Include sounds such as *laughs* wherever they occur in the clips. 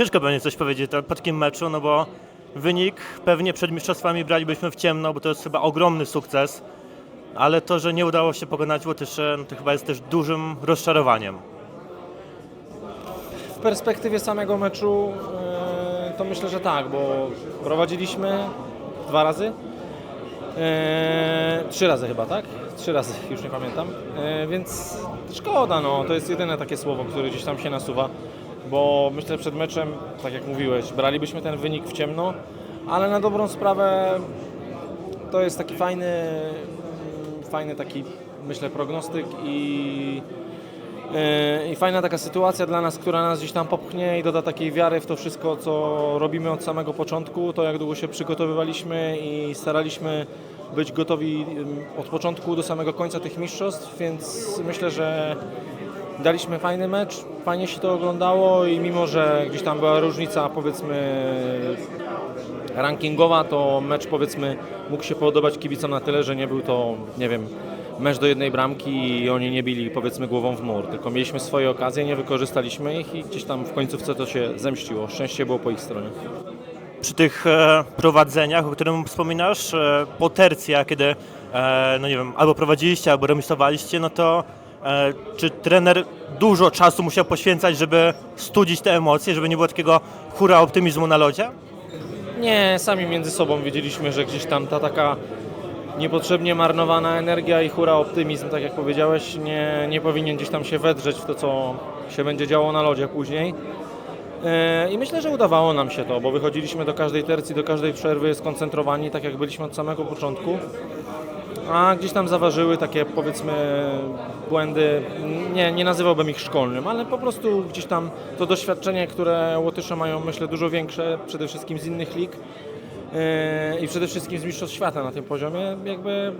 ciężko będzie coś powiedzieć po takim meczu, no bo wynik pewnie przed mistrzostwami bralibyśmy w ciemno, bo to jest chyba ogromny sukces, ale to, że nie udało się pokonać Łotyszy, no to chyba jest też dużym rozczarowaniem. W perspektywie samego meczu e, to myślę, że tak, bo prowadziliśmy dwa razy. E, trzy razy chyba, tak? Trzy razy, *laughs* już nie pamiętam. E, więc szkoda, no, to jest jedyne takie słowo, które gdzieś tam się nasuwa, bo myślę, że przed meczem, tak jak mówiłeś, bralibyśmy ten wynik w ciemno, ale na dobrą sprawę to jest taki fajny, mm, fajny taki, myślę, prognostyk i Yy, I fajna taka sytuacja dla nas, która nas gdzieś tam popchnie i doda takiej wiary w to wszystko, co robimy od samego początku, to jak długo się przygotowywaliśmy i staraliśmy być gotowi ym, od początku do samego końca tych mistrzostw, więc myślę, że daliśmy fajny mecz, fajnie się to oglądało i mimo, że gdzieś tam była różnica powiedzmy rankingowa, to mecz powiedzmy mógł się podobać kibicom na tyle, że nie był to, nie wiem, mecz do jednej bramki i oni nie bili powiedzmy głową w mur, tylko mieliśmy swoje okazje, nie wykorzystaliśmy ich i gdzieś tam w końcówce to się zemściło. Szczęście było po ich stronie. Przy tych e, prowadzeniach, o którym wspominasz, e, po tercja, kiedy e, no nie wiem, albo prowadziliście, albo remisowaliście, no to czy trener dużo czasu musiał poświęcać, żeby studzić te emocje, żeby nie było takiego hura optymizmu na lodzie? Nie, sami między sobą wiedzieliśmy, że gdzieś tam ta taka niepotrzebnie marnowana energia i hura optymizm, tak jak powiedziałeś, nie, nie powinien gdzieś tam się wedrzeć w to, co się będzie działo na lodzie później. E, I myślę, że udawało nam się to, bo wychodziliśmy do każdej tercji, do każdej przerwy skoncentrowani, tak jak byliśmy od samego początku. A gdzieś tam zaważyły takie powiedzmy błędy, nie, nie nazywałbym ich szkolnym, ale po prostu gdzieś tam to doświadczenie, które Łotysze mają myślę dużo większe, przede wszystkim z innych lig yy, i przede wszystkim z Mistrzostw Świata na tym poziomie, jakby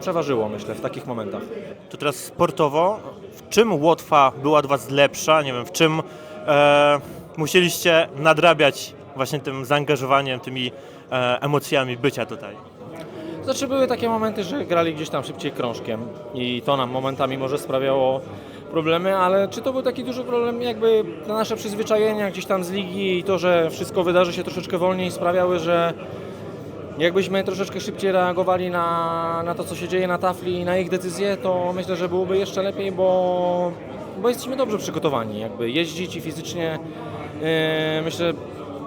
przeważyło myślę w takich momentach. To teraz sportowo, w czym Łotwa była od Was lepsza? Nie wiem, w czym e, musieliście nadrabiać właśnie tym zaangażowaniem, tymi e, emocjami bycia tutaj? Znaczy były takie momenty, że grali gdzieś tam szybciej krążkiem i to nam momentami może sprawiało problemy, ale czy to był taki duży problem, jakby na nasze przyzwyczajenia gdzieś tam z ligi i to, że wszystko wydarzy się troszeczkę wolniej sprawiały, że jakbyśmy troszeczkę szybciej reagowali na, na to, co się dzieje na tafli i na ich decyzje, to myślę, że byłoby jeszcze lepiej, bo, bo jesteśmy dobrze przygotowani, jakby jeździć i fizycznie yy, myślę,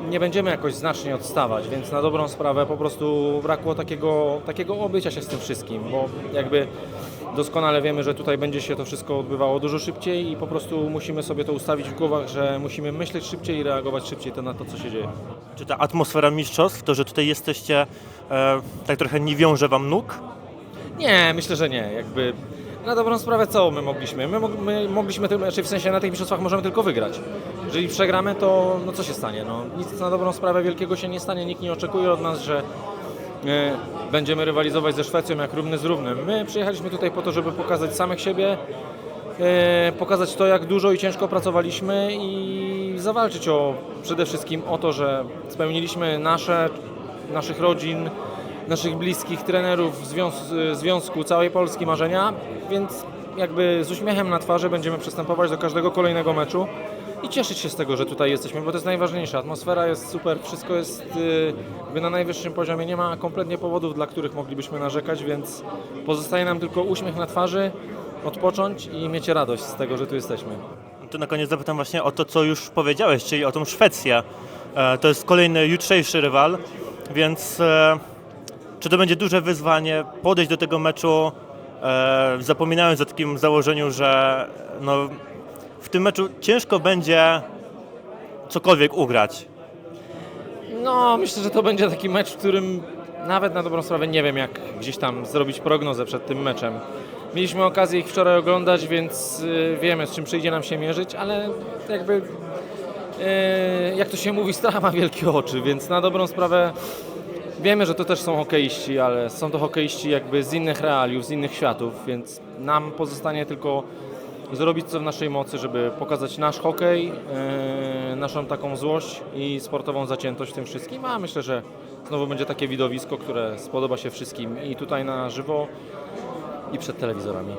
nie będziemy jakoś znacznie odstawać, więc na dobrą sprawę po prostu brakło takiego, takiego obycia się z tym wszystkim, bo jakby doskonale wiemy, że tutaj będzie się to wszystko odbywało dużo szybciej i po prostu musimy sobie to ustawić w głowach, że musimy myśleć szybciej i reagować szybciej na to, co się dzieje. Czy ta atmosfera mistrzostw, to, że tutaj jesteście, e, tak trochę nie wiąże Wam nóg? Nie, myślę, że nie. Jakby na dobrą sprawę co my mogliśmy? My, my mogliśmy, znaczy w sensie na tych mistrzostwach możemy tylko wygrać. Jeżeli przegramy, to no co się stanie? No, nic na dobrą sprawę wielkiego się nie stanie, nikt nie oczekuje od nas, że e, będziemy rywalizować ze Szwecją jak równy z równym. My przyjechaliśmy tutaj po to, żeby pokazać samych siebie, e, pokazać to, jak dużo i ciężko pracowaliśmy i zawalczyć o przede wszystkim o to, że spełniliśmy nasze, naszych rodzin, naszych bliskich, trenerów, związ- związku całej Polski marzenia, więc jakby z uśmiechem na twarzy będziemy przystępować do każdego kolejnego meczu i cieszyć się z tego, że tutaj jesteśmy, bo to jest najważniejsze. Atmosfera jest super, wszystko jest y, jakby na najwyższym poziomie, nie ma kompletnie powodów, dla których moglibyśmy narzekać, więc pozostaje nam tylko uśmiech na twarzy, odpocząć i mieć radość z tego, że tu jesteśmy. To na koniec zapytam właśnie o to, co już powiedziałeś, czyli o tą Szwecję. E, to jest kolejny jutrzejszy rywal, więc e, czy to będzie duże wyzwanie podejść do tego meczu, e, zapominając o takim założeniu, że no, w tym meczu ciężko będzie cokolwiek ugrać. No, myślę, że to będzie taki mecz, w którym nawet na dobrą sprawę nie wiem, jak gdzieś tam zrobić prognozę przed tym meczem. Mieliśmy okazję ich wczoraj oglądać, więc y, wiemy, z czym przyjdzie nam się mierzyć, ale jakby, y, jak to się mówi, strach ma wielkie oczy, więc na dobrą sprawę wiemy, że to też są hokeiści, ale są to hokeiści jakby z innych realiów, z innych światów, więc nam pozostanie tylko zrobić co w naszej mocy, żeby pokazać nasz hokej, yy, naszą taką złość i sportową zaciętość w tym wszystkim, a myślę, że znowu będzie takie widowisko, które spodoba się wszystkim i tutaj na żywo i przed telewizorami.